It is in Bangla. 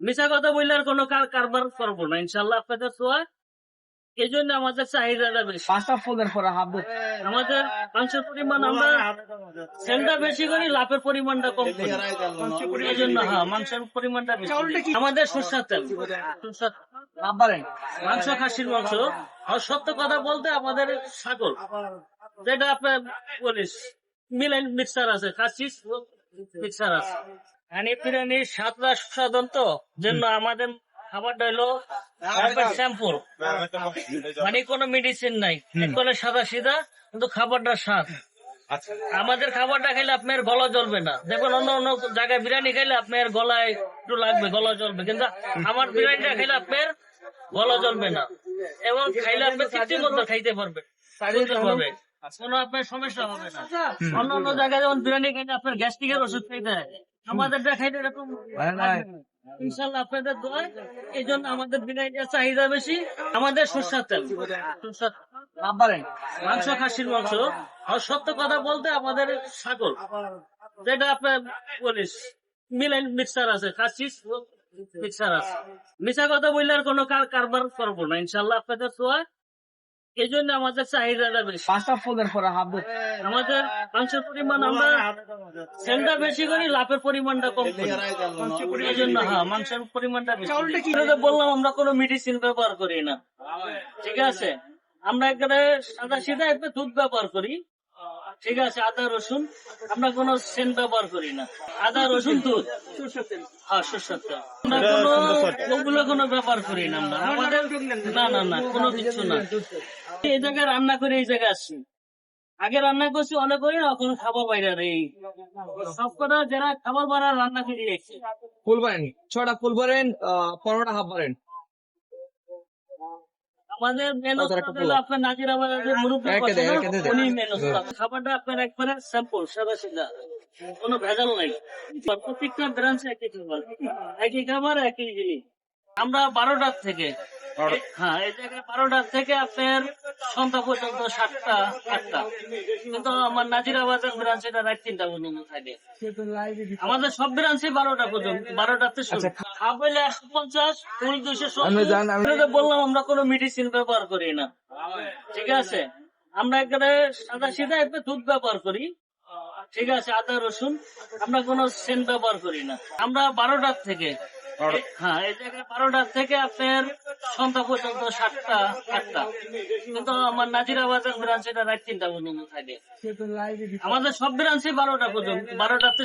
মিশা কথা বললে আর কোনো কার কারবার করব না। ইনশাল্লাহ আপনাদের সোয়া এই জন্য আমাদের চাহিদাটা বেশি। পাঁচটা ফোনের পরে আমাদের মাংসের পরিমাণ আমরা সেলটা বেশি করি লাভের পরিমাণটা কম করি। এই জন্য হ্যাঁ মাংসের পরিমাণটা বেশি। আমাদের সরষার তেল। বাড়েন মাংস খাসির মাংস। আর সত্য কথা বলতে আমাদের ছাগল। যেটা আপনার বলিস মিলেন মিক্সার আছে খাসি মিক্সার আছে। হানি তো জন্য আমাদের খাবারটা হলো শ্যাম্পুর মানে কোনো মেডিসিন নাই। সাদা সিধা কিন্তু খাবারটা স্বাদ। আমাদের খাবারটা খেলে আপনার গলা জ্বলবে না। দেখুন অন্য অন্য জায়গায় বিরিয়ানি খেলে আপনার গলায় একটু লাগবে গলা জ্বলবে। কিন্তু আমার বিরিয়ানিটা খেলে আপনার গলা জ্বলবে না। এবং খাইলে আপনি তৃপ্তির মধ্যে খাইতে পারবেন পারবেন। কোনো আপনার সমস্যা হবে না। অন্য অন্য জায়গায় যেমন বিরিয়ানি খাইলে আপনার গ্যাস্ট্রিকের ওষুধ খাইতে হয়। আমাদেরটা খাইলে এরকম ইনশাল্লাহ আপনাদের দোয়ায় এই জন্য আমাদের বিরিয়ানির চাহিদা বেশি আমাদের সরষার তেল। সরষার মাংস খাসির মাংস। আর সত্য কথা বলতে আমাদের ছাগল যেটা আপনার বলিস মিলেন মিক্সার আছে খাসি মিক্সার আছে। মিশা কথা বললে আর কোনো কার কারবার করব না। ইনশাল্লাহ আপনাদের সোয়া এই জন্য আমাদের চাহিদাটা বেশি। পাঁচটা ফলের পরে হাফ আমাদের মাংসের পরিমাণ আমরা সেলটা বেশি করি লাভের পরিমাণটা কম করি। এই জন্য হ্যাঁ মাংসের পরিমাণটা বেশি। বললাম আমরা কোনো মেডিসিন ব্যবহার করি না। ঠিক আছে? আমরা এখানে সাদা সিধা একটা দুধ ব্যবহার করি। ঠিক আছে আদা রসুন। আমরা কোনো সেন্ট ব্যবহার করি না। আদা রসুন দুধ। হ্যাঁ সরষের আমরা কোনো ওগুলো কোনো ব্যবহার করি না আমরা। আমাদের না না না কোনো কিছু না। এই জায়গায় রান্না করে এই জায়গায় আসছি। আগে রান্না করছি অনেক করি না এখন খাবার বাইরে রে সব কটা যারা খাবার বাড়া রান্না করে রেখেছে। ফুল বাড়েন ছটা ফুল বাড়েন পনেরোটা হাফ বাড়েন আমাদের মেন। আপনার নাজির। উনি মেন খাবারটা আপনার একবারে স্যাম্পল সাদা সিধা কোনো ভেজাল নাই। প্রত্যেকটা ব্রাঞ্চে একই খাবার। একই খাবার একই জিনিস। আমরা বারোটার থেকে হ্যাঁ এই জায়গায় বারোটার থেকে আপনার সন্ধ্যা পর্যন্ত সাতটা আটটা। কিন্তু আমার নাজিরাবাদের ব্রাঞ্চ এটা রাত তিনটা পর্যন্ত থাকে। আমাদের সব ব্রাঞ্চে বারোটা পর্যন্ত বারোটাতে শুরু। হাফ হইলে একশো পঞ্চাশ ফুল আচ্ছা। সত্তর। বললাম আমরা কোনো মেডিসিন ব্যবহার করি না। ঠিক আছে? আমরা এখানে সাদা সিধা একটা দুধ ব্যবহার করি। ঠিক আছে আদা রসুন। আমরা কোনো সেন্ট ব্যবহার করি না। আমরা বারোটার থেকে হ্যাঁ এই জায়গায় বারোটার থেকে আপনার সন্ধ্যা পর্যন্ত সাতটা আটটা কিন্তু আমার নাজিরাবাদের ব্রাঞ্চ এটা রাত তিনটা পর্যন্ত থাকে আমাদের সব ব্রাঞ্চে বারোটা পর্যন্ত বারোটাতে।